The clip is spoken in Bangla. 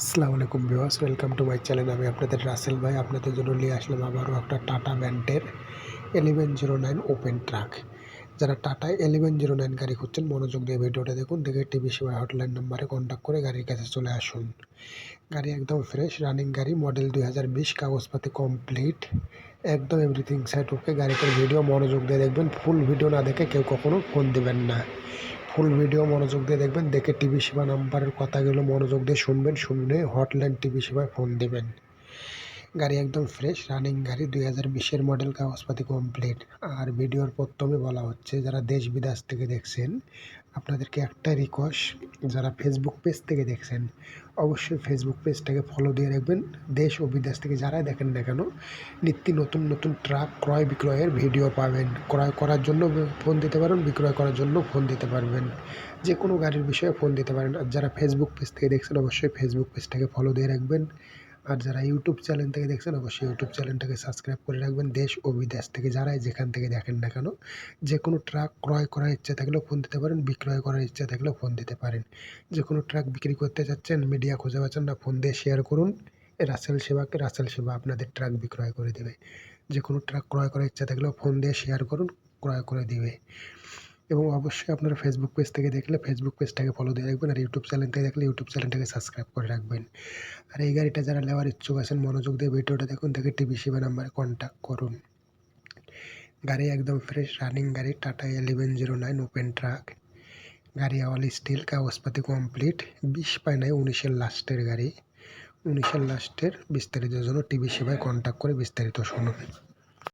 আসসালামু আলাইকুম viewers, welcome to my channel. আমি আপনাদের রাসেল ভাই। আপনাদের জন্য নিয়ে আসলাম আবারও একটা টাটা ব্যান্ডের eleven zero nine open truck. যারা টাটা এলিভেন জিরো নাইন গাড়ি খুঁজছেন, মনোযোগ দিয়ে ভিডিওটা দেখুন। দেখে টিভি সেবা হটলাইন নাম্বারে কন্ট্যাক্ট করে গাড়ির কাছে চলে আসুন। গাড়ি একদম ফ্রেশ রানিং গাড়ি মডেল দুই হাজার বিশ, কাগজপাতি কমপ্লিট একদম এভরিথিং সাইড ওকে গাড়িটার ভিডিও মনোযোগ দিয়ে দেখবেন। ফুল ভিডিও না দেখে কেউ কখনো ফোন দিবেন না। ফুল ভিডিও মনোযোগ দিয়ে দেখবেন। দেখে টিভি সেবা নাম্বারের কথাগুলো মনোযোগ দিয়ে শুনবেন। শুনে হটলাইন টিভি সেবায় ফোন দেবেন। গাড়ি একদম ফ্রেশ রানিং গাড়ি, দুই হাজার বিশের মডেল কাগজপাতি কমপ্লিট আর ভিডিওর প্রথমে বলা হচ্ছে, যারা দেশ বিদেশ থেকে দেখছেন, আপনাদেরকে একটা রিকোয়েস্ট যারা ফেসবুক পেজ থেকে দেখছেন, অবশ্যই ফেসবুক পেজটাকে ফলো দিয়ে রাখবেন। দেশ ও বিদেশ থেকে যারাই দেখেন না কেন, নিত্য নতুন নতুন ট্রাক ক্রয় বিক্রয়ের ভিডিও পাবেন। ক্রয় করার জন্য ফোন দিতে পারেন, বিক্রয় করার জন্য ফোন দিতে পারবেন। যে কোনো গাড়ির বিষয়ে ফোন দিতে পারেন। আর যারা ফেসবুক পেজ থেকে দেখছেন, অবশ্যই ফেসবুক পেজটাকে ফলো দিয়ে রাখবেন। আর যারা ইউটিউব চ্যানেল থেকে দেখছেন, অবশ্যই ইউটিউব চ্যানেলটাকে সাবস্ক্রাইব করে রাখবেন। দেশ ও বিদেশ থেকে যারাই যেখান থেকে দেখেন না কেন, যে কোনো ট্রাক ক্রয় করার ইচ্ছা থাকলেও ফোন দিতে পারেন, বিক্রয় করার ইচ্ছা থাকলেও ফোন দিতে পারেন। যে কোনো ট্রাক বিক্রি করতে চাচ্ছেন মিডিয়া খুঁজে পাচ্ছেন না ফোন দিয়ে শেয়ার করুন। রাসেল সেবাকে রাসেল সেবা আপনাদের ট্রাক বিক্রয় করে দেবে। যে কোনো ট্রাক ক্রয় করার ইচ্ছা থাকলেও ফোন দিয়ে শেয়ার করুন, ক্রয় করে দিবে। এবং অবশ্যই আপনারা ফেসবুক পেজ থেকে দেখলে ফেসবুক পেজটাকে ফলো দিয়ে রাখবেন আর ইউটিউব চ্যানেল থেকে দেখলে ইউটিউব চ্যানেলটাকে সাবস্ক্রাইব করে রাখবেন। আর এই গাড়িটা যারা নেওয়ার ইচ্ছুক আছেন, মনোযোগ দিয়ে ভিডিওটা দেখুন, দেখে টিভি সেবা নাম্বারে কন্ট্যাক্ট করুন। গাড়ি একদম ফ্রেশ রানিং গাড়ি Tata eleven zero nine open truck গাড়ি অল স্টিল কাগজপাতি কমপ্লিট বিশ পায় নাই উনিশের লাস্টের গাড়ি। উনিশের লাস্টের বিস্তারিত জন্য টিভি সেবায় কন্ট্যাক্ট করে বিস্তারিত শুনুন।